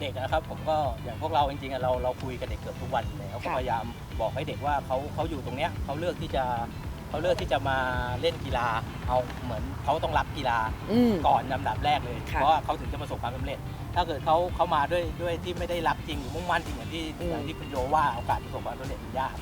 เด็กนะครับผมก็อย่างพวกเราจริงๆอะเราเราคุยกับเด็กเกือบทุกวันอยู่แล้วก็ค่ะ พยายามบอกให้เด็กว่าเขาเขาอยู่ตรงเนี้ยเขาเลือกที่จะเขาเลือกที่จะมาเล่นกีฬาเอาเหมือนเขาต้องรักกีฬาอืม ก่อนลำดับแรกเลย ค่ะเพราะว่าเขาถึงจะประสบความสำเร็จ ถ้าเกิดเขาเขามาด้วยด้วยที่ไม่ได้รักจริงหรือมุ่งมั่นจริงอย่างที่อืม อย่างที่คุณโยว่าโอกาสประสบความสำเร็จมันยาก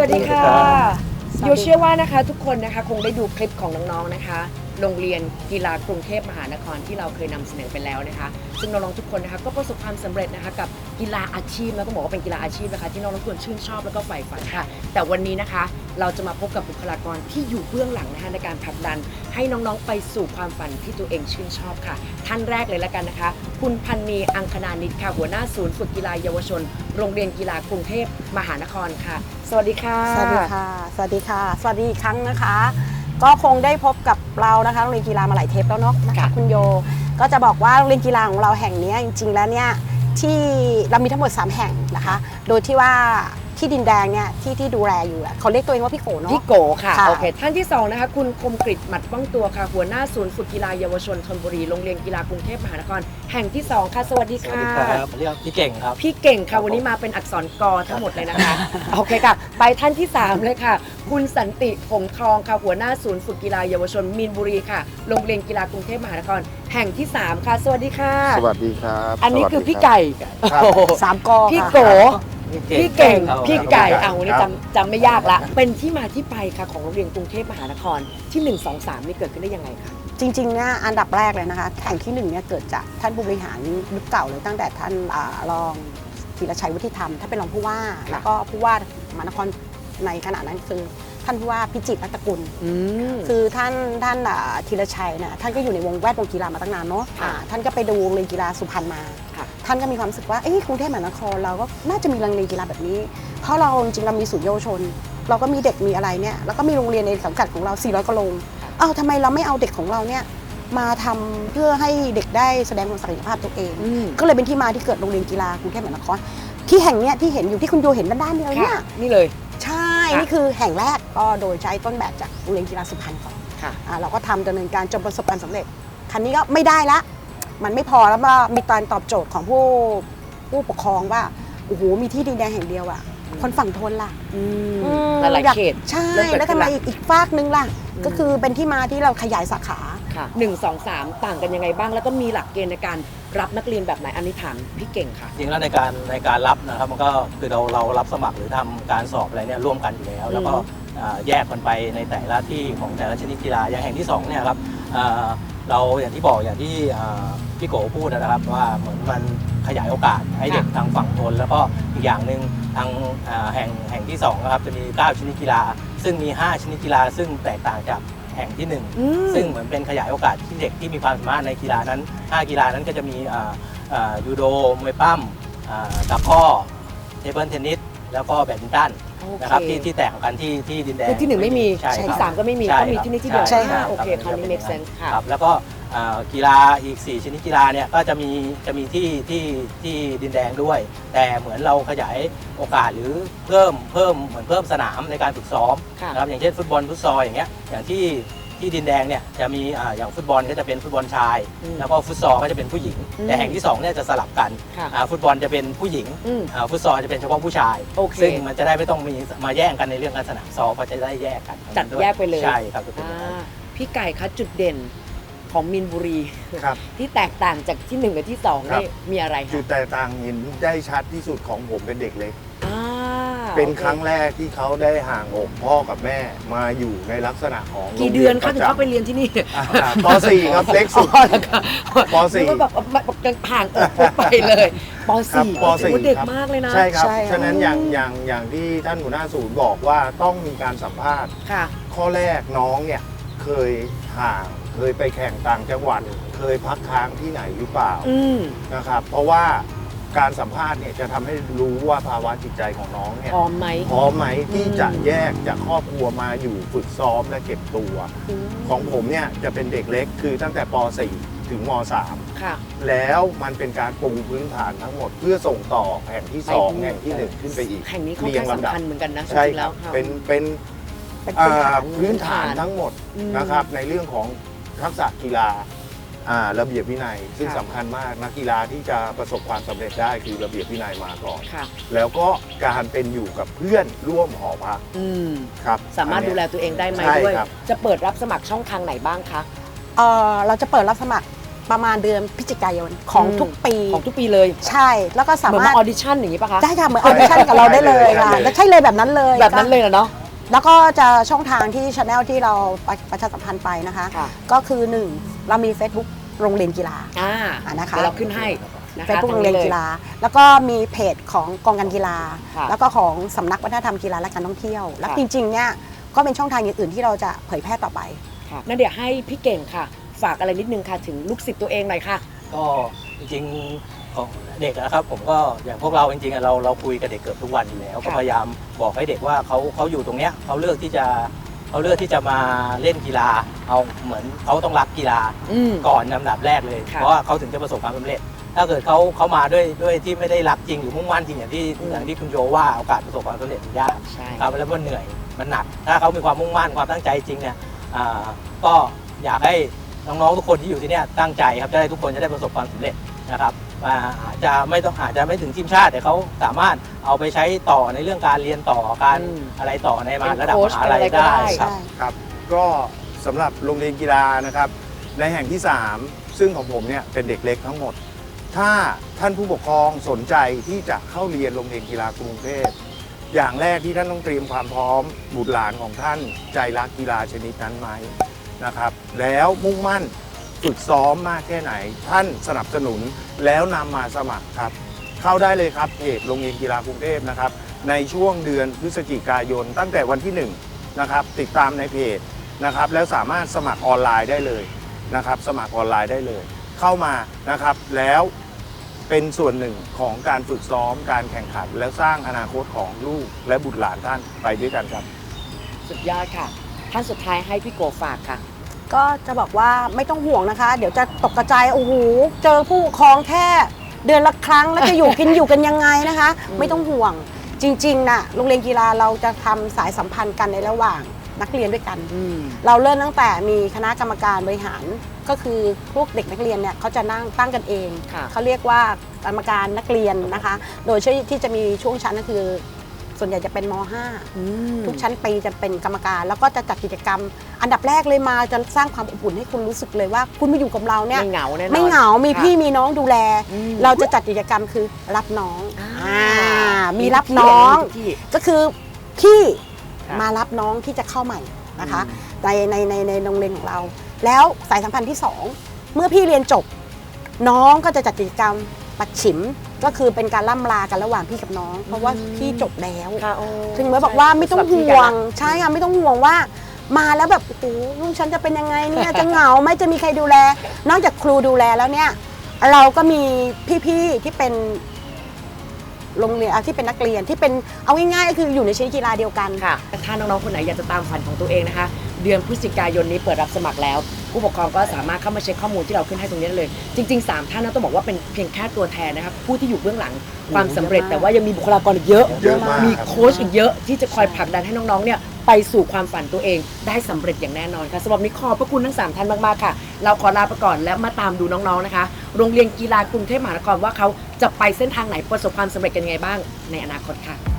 สวัสดีค่ะ สวัสดีครับโยเชื่อว่านะคะทุกคนนะคะคงได้ดูคลิปของน้องๆนะคะ โรงเรียนกีฬากรุงเทพมหานครที่เราเคยนำเสนอไปแล้วนะคะ ซึ่งน้องๆทุกคนนะคะก็ประสบความสำเร็จนะคะกับกีฬาอาชีพแล้วต้องบอกว่าเป็นกีฬาอาชีพนะคะที่น้องๆทุกคนชื่นชอบแล้วก็ใฝ่ฝันค่ะ แต่วันนี้นะคะเราจะมาพบกับบุคลากรที่อยู่เบื้องหลังนะคะในการผลักดัน ให้น้องๆไปสู่ความฝันที่ตัวเองชื่นชอบค่ะ ท่านแรกเลยแล้วกันนะคะ คุณพันนีอังคณานิตค่ะหัวหน้าศูนย์ฝึกกีฬาเยาวชน โรงเรียนกีฬากรุงเทพมหานครค่ะ สวัสดีค่ะ สวัสดีค่ะ สวัสดีค่ะ สวัสดีอีกครั้งนะคะ ก็คงได้พบกับเรานะคะโรงเรียนกีฬามาหลายเทปแล้วเนาะนะคะค่ะคุณโย ก็จะบอกว่าโรงเรียนกีฬาของเราแห่งเนี้ยจริง ๆ แล้วเนี่ยที่เรามีทั้งหมด 3 แห่งนะคะ โดยที่ว่า ที่ดินแดงเนี่ยที่ที่ดูแลอยู่อะเขาเรียกตัวเองว่าพี่โขเนาะ พี่โกค่ะค่ะ โอเคท่านที่สองนะคะคุณคมกริตหมัดป้องตัวค่ะ หัวหน้าศูนย์ฝึกกีฬาเยาวชนธนบุรีโรงเรียนกีฬากรุงเทพมหานคร แห่งที่สองค่ะ สวัสดีสวัสค่ะ ดีครับเรียกพี่เก่งครับ พี่เก่งค่ะวันนี้มาเป็นอักษรกอทั้งหมดเลยนะคะ โอเคค่ะ ไปท่านที่ 3 เลยค่ะ คุณสันติผงทองค่ะหัวหน้าศูนย์ฝึกกีฬาเยาวชนมีนบุรีค่ะโรงเรียนกีฬากรุงเทพมหานคร แห่งที่ 3 ค่ะ สวัสดีค่ะ สวัสดีครับอันนี้สวัสคือดีพี่รับไก่ ครับ โอ้โหสามกอพี่ค่ะโก พี่เก่งครับพี่ไก่ครับอ่าวันนี้ครับจำจำไม่ยากละ เป็นที่มาที่ไปค่ะของโรงเรียนกรุงเทพมหานครที่ 1 2 3 นี่เกิดขึ้นได้ยังไงคะจริงๆเนี่ยอันดับแรกเลยนะคะแห่งที่หนึ่งเนี่ยเกิดจากท่านผู้บริหารยุคเก่าเลยตั้งแต่ท่านอ่ารองธีรชัยวุฒิธรรมท่านเป็นรองผู้ว่า แล้วก็ผู้ว่ามหานครในขณะนั้นคือท่านผู้ว่าพิจิตรรัตนกุลอืมคือท่านท่านอ่าธีรชัยเนี่ยท่านก็อยู่ในวงแวดวงกีฬามาตั้งนานเนาะค่ะอ่าท่านก็ไปดูโรงเรียนกีฬาสุพรรณมาค่ะ ท่านก็มีความรู้สึกว่าเอ้ยกรุงเทพมหานครเราก็น่าจะมีโรงเรียนกีฬาแบบนี้ เพราะเราจริงๆเรามีศูนย์เยาวชน เราก็มีเด็กมีอะไรเนี่ยแล้วก็มีโรงเรียนในสังกัดของเรา 400กว่าโรงเอ้าทำไมเราไม่เอาเด็กของเราเนี่ยมาทำเพื่อให้เด็กได้แสดงความศักยภาพตัวเองอืมก็เลยเป็นที่มาที่เกิดโรงเรียนกีฬากรุงเทพมหานครที่แห่งเนี้ยที่เห็นอยู่ที่คุณโยเห็นด้านๆเดียวเนี่ค่ะยนี่เลย ใช่ค่ะนี่คือแห่งแรกก็โดยใช้ต้นแบบจากโรงเรียนกีฬาสุพรรณก่อนค่ะอ่าเราก็ทำดำเนินการจนประสบความสำเร็จคันนี้ก็ไม่ได้ละ มันไม่พอแล้วว่ามีการตอบโจทย์ของผู้ผู้ปกครองว่าโอ้โหมีที่ดินแดงแห่งเดียวอะอืมคนฝั่งทนล่ะอืมอืมหลายอยากๆเขตใช่เริ่มเกิดแล้วทำไมขึ้นละ อีกอีกฝากนึงล่ะอืมก็คือเป็นที่มาที่เราขยายสาขา ค่ะหนึ่งสองสามต่างกันยังไงบ้าง แล้วก็มีหลักเกณฑ์ในการรับนักเรียนแบบไหนอันนี้ถามพี่เก่งค่ะ จริงแล้วในการในการรับนะครับมันก็คือเราเรารับสมัครหรือทำการสอบอะไรเนี่ยร่วมกันอยู่แล้ว แล้วก็อ่าแยกกันไปในแต่ละที่ของแต่ละชนิดกีฬาอย่างแห่งที่สองเนี่ยครับอ่า เราอย่างที่บอกอย่างที่อ่าพี่โกพูดนะครับว่าเหมือนมันขยายโอกาสให้เด็กทางฝั่งทน แล้วก็อีกอย่างหนึ่งทางอ่าแห่งแห่งที่สองนะครับจะมี 9 ชนิดกีฬา ซึ่งมี 5 ชนิดกีฬา ซึ่งแตกต่างจากแห่งที่หนึ่งอืมซึ่งเหมือนเป็นขยายโอกาสที่เด็กที่มีความสามารถในกีฬานั้น 5 กีฬานั้นก็จะมีอ่าอ่ายูโดมวยปั้มอ่าตะกร้อเทเบิลเทนนิสแล้วก็แบดมินตันโอเค นะครับที่ที่แตกต่างกันที่ที่ดินแดงคือที่หนึ่งไม่มีใช่คที่รับสามก็ไม่มีใช่ก็มีครับที่นี่ที่เดียวใช่ครับอ่าโอเคคราวนี้ make sense ค่ะครับแล้วก็อ่ากีฬาอีก 4 ชนิดกีฬาเนี่ยก็จะมีจะมีที่ที่ที่ดินแดงด้วย แต่เหมือนเราขยายโอกาสหรือเพิ่มเพิ่มเหมือนเพิ่มสนามในการฝึกซ้อมค่ะนะครับอย่างเช่นฟุตบอลฟุตซอลอย่างเงี้ยอย่างที่ ที่ดินแดงเนี่ยจะมีอ่าอย่างฟุตบอลก็จะเป็นฟุตบอลชาย อืมแล้วก็ฟุตซอลก็จะเป็นผู้หญิง อืมแต่แห่งที่2เนี่ยจะสลับกันค่ะ อ่าฟุตบอลจะเป็นผู้หญิงอืม อ่าฟุตซอลจะเป็นเฉพาะผู้ชาย โอเคซึ่งมันจะได้ไม่ต้องมีมาแย่งกันในเรื่องการสนามซ้อมเพราะจะได้แยกกันจัดแยกไปเลย ใช่ครับจะเป็นออ่าย่างนั้นพี่ไก่คะจุดเด่นของมินบุรี ครับ ที่แตกต่างจากที่หนึ่งกับที่สองครับ นี่มีอะไรจุคะดแตกต่างเห็นได้ชัดที่สุดของผมเป็นเด็กเล็กอ่า เป็นโอครั้งแรกที่เขาได้ห่างอกพ่อกับแม่มาอยู่ในลักษณะของกี่เดือนคะถึงโรงเข้าไปเรียนเรียนที่นี่ประจำอ่าป .4 ครับเล็กสุดอ๋อแล้วก็ป .4 นึกว่าแบบห่างอกปุ๊บไปเลยป ครับ .4 ป .4 โอ้เด็กครับมากเลยนะ ใช่ครับ ใช่ครับฉะนั้นอย่างอย่างอย่างที่ท่านหัวหน้าศูนย์บอกว่าต้องมีการสัมภาษณ์ ค่ะ ข้อแรกน้องเนี่ยเคยห่างเคยไปแข่งต่างจังหวัด เคยพักค้างที่ไหนหรือเปล่าอืมนะครับ เพราะว่า การสัมภาษณ์เนี่ยจะทำให้รู้ว่าภาวะจิตใจของน้องเนี่ยพร้อมไหม พร้อมไหมที่อืมจะแยกจากครอบครัวมาอยู่ฝึกซ้อมและเก็บตัว ของผมเนี่ยจะเป็นเด็กเล็กคือตั้งแต่ป .4 ถึงม ค่ะ .3 แล้วมันเป็นการปูพื้นฐานทั้งหมด เพื่อส่งต่อแห่งที่ไปที่2แห่งที่ 1 ขึ้นไปอีกแห่งนี้เขาเรียแค่งลำดับสำคัญเหมือนกันนะจใช่ริงๆคแล้รัวบค่ะเป็นเป็นเป็นอ่พื้นฐาานพื้นฐานทั้งหมดอืม นะครับในเรื่องของทักษะกีฬาอ่า ระเบียบวินัย ซึ่งค่ะ สำคัญมากนักกีฬาที่จะประสบความสำเร็จได้คือระเบียบวินัยมาก่อน ค่ะ แล้วก็การเป็นอยู่กับเพื่อนร่วมหอพักอืม ครับสามารถอันดูเนี้ยแลตัวเองได้ไหมใช่ด้วย ครับ จะเปิดรับสมัครช่องทางไหนบ้างคะ เออเราจะเปิดรับสมัครประมาณเดือนพฤศจิกายนของอืม ทุกปีของทุกปีเลยใช่แล้วก็สาเหมือนมารมาถออดิชั่นอย่างนี้ปะคะ ได้ค่ะเหมือนออดิชั่นกับเราได้เลยค่ะใช่เลย และใช่เลยแบบนั้นเลยแบบนั้นเลยนะเนาะ แล้วก็จะช่องทางที่ช anel ที่เราประประชาสัมพันธ์ไปนะคะ ค่ะ ก็คือ 1 เรามี Facebook โรงเรียนกีฬาอ่าอ่านะคะเดี๋ยวเราขึ้นให้นะคะเฟซบุ๊กตโรงเรียนลกีฬา แล้วก็มีเพจของกองการกีฬา ค่ะแล้วก็ของสำนักวัฒนธรรมกีฬาและการท่องเที่ยว และค่ะ จริงๆเนี่ยก็เป็นช่องทางอื่นๆที่เราจะเผยแพร่ต่อไป ค่ะนั่นเดี๋ยวให้พี่เก่งค่ะ ฝากอะไรนิดนึงค่ะถึงลูกศิษย์ตัวเองหน่อยค่ะ ก็จริงๆของเด็กนะครับ ผมก็อย่างพวกเราจริงๆอะเราเราคุยกับเด็กเกือบทุกวันอยู่แล้ว ก็พยายามบอกให้เด็กว่าเขาเขาอยู่ตรงเนี้ยเขาเลือกที่จะ เขาเลือกที่จะมาเล่นกีฬา เอาเหมือนเขาต้องรักกีฬาอืม ก่อนลำดับแรกเลยค่ะเพราะว่าเขาถึงจะประสบความสำเร็จ ถ้าเกิดเขาเขามาด้วยด้วยที่ไม่ได้รักจริงหรือมุ่งมั่นจริงอย่างที่อืมอย่างที่คุณโยว่าโอกาสประสบความสำเร็จมันยาก ใช่ ครับแล้วมันเหนื่อยมันหนัก ถ้าเขามีความมุ่งมั่นความตั้งใจจริงเนี่ยอ่าก็อยากให้น้องๆทุกคนที่อยู่ที่เนี่ยตั้งใจครับจะได้ทุกคนจะได้ประสบความสำเร็จ นะครับอ่าอาจจะไม่ต้องอาจจะไม่ถึงทีมชาติแต่เขาสามารถเอาไปใช้ต่อในเรื่องการเรียนต่อการอืมอะไรต่อในมาเป็นระดับโค้มชหาลัยเป็นอะไรก็ได้ได้ครับใช่ครับ ก็สำหรับโรงเรียนกีฬานะครับ ในแห่งที่ 3 ซึ่งของผมเนี่ยเป็นเด็กเล็กทั้งหมด ถ้าท่านผู้ปกครองสนใจที่จะเข้าเรียนโรงเรียนกีฬากรุงเทพอย่างแรกที่ท่านต้องเตรียมความพร้อมบุตรหลานของท่านใจรักกีฬาชนิดนั้นไหมนะครับ แล้วมุ่งมั่น ฝึกซ้อมมากแค่ไหน ท่านสนับสนุนแล้วนำมาสมัครครับ เข้าได้เลยครับเพจโรงเรียนกีฬากรุงเทพนะครับ ในช่วงเดือนพฤศจิกายนตั้งแต่วันที่1นะครับติดตามในเพจนะครับแล้วสามารถสมัครออนไลน์ได้เลยนะครับ สมัครออนไลน์ได้เลย เข้ามานะครับแล้วเป็นส่วนหนึ่งของการฝึกซ้อมการแข่งขัน และสร้างอนาคตของลูกและบุตรหลานท่านไปด้วยกันครับ สุดยอดค่ะ ท่านสุดท้ายให้พี่โกฝากค่ะ ก็จะบอกว่าไม่ต้องห่วงนะคะ เดี๋ยวจะตกกระจายโอ้โหเจอผู้ปกครองแค่เดือนละครั้งแล้วจะอยู่กินอยู่กันยังไงนะคะอืมไม่ต้องห่วงจริงๆนะโรงเรียนกีฬาเราจะทำสายสัมพันธ์กันในระหว่างนักเรียนด้วยกันอืมเราเริ่มตั้งแต่มีคณะกรรมการบริหารก็คือพวกเด็กนักเรียนเนี่ยเขาจะนั่งตั้งกันเองค่ะเขาเรียกว่ากรรมการนักเรียนนะคะ โดยที่จะมีช่วงชั้นก็คือ ส่วนใหญ่จะเป็นม .5 อืมทุกชั้นปีจะเป็นกรรมการ แล้วก็จะจัดกิจกรรม อันดับแรกเลยมาจะสร้างความอบอุ่นให้คุณรู้สึกเลยว่า คุณมาอยู่กับเราเนี่ยไม่เหงาแน่นอนไม่เหงา มีค่ะพี่มีน้องดูแลอืมเราจะจัดกิจกรรมคือรับน้องอ่าอ่ามีรับน้องมีทุกที่ก็คือพี่ค่ะมารับน้องที่จะเข้าใหม่นะคะอืมในในในในโรงเรียนของเรา แล้วสายสัมพันธ์ที่ 2 เมื่อพี่เรียนจบ น้องก็จะจัดกิจกรรมปัดฉิม ก็คือเป็นการล่ำลากันระหว่างพี่กับน้อง เพราะว่าพี่จบแล้ว ค่ะโอ้ถึงแม้บอกว่าไม่ต้องสลับที่ห่กัวนงนะใช่ค่ะไม่ต้องห่วงว่า มาแล้วแบบโอ้โหลูกฉันจะเป็นยังไงเนี่ยจะเหงาไหมจะมีใครดูแล นอกจากครูดูแลแล้วเนี่ย เราก็มีพี่ๆที่เป็นโรงเรียนอะที่เป็นนักเรียนที่เป็นเอาง่ายๆก็คืออยู่ในชนิดกีฬาเดียวกัน ค่ะถ้าน้องๆคนไหนอยากจะตามฝันของตัวเองนะคะ เดือนพฤศจิกายนนี้เปิดรับสมัครแล้ว ผู้ปกครองก็สามารถเข้ามาเช็คข้อมูลที่เราขึ้นให้ตรงนี้ได้เลย จริง ๆ 3 ท่านนะต้องบอกว่าเป็นเพียงแค่ตัวแทนนะครับผู้ที่อยู่เบื้องหลังความสำเร็จ แต่ว่ายังมีบุคลากรอีกเยอะ เยอะมาก มีโค้ชอีกเยอะที่จะคอยผลักดันให้น้องๆเนี่ยไปสู่ความฝันตัวเองได้สำเร็จอย่างแน่นอนค่ะสำหรับนี้ขอบพระคุณทั้งสามท่านมากๆค่ะ เราขอลาไปก่อนและมาตามดูน้องๆนะคะ โรงเรียนกีฬากรุงเทพมหานครว่าเขาจะไปเส้นทางไหนประสบความสำเร็จกันยังไงบ้างในอนาคตค่ะ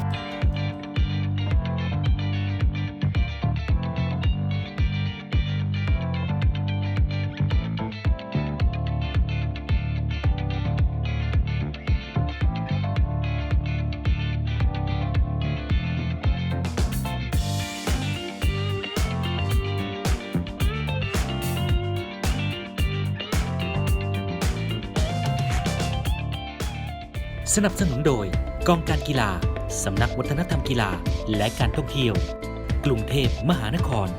สนับสนุนโดยกองการกีฬา สำนักวัฒนธรรมกีฬาและการท่องเที่ยว กรุงเทพมหานคร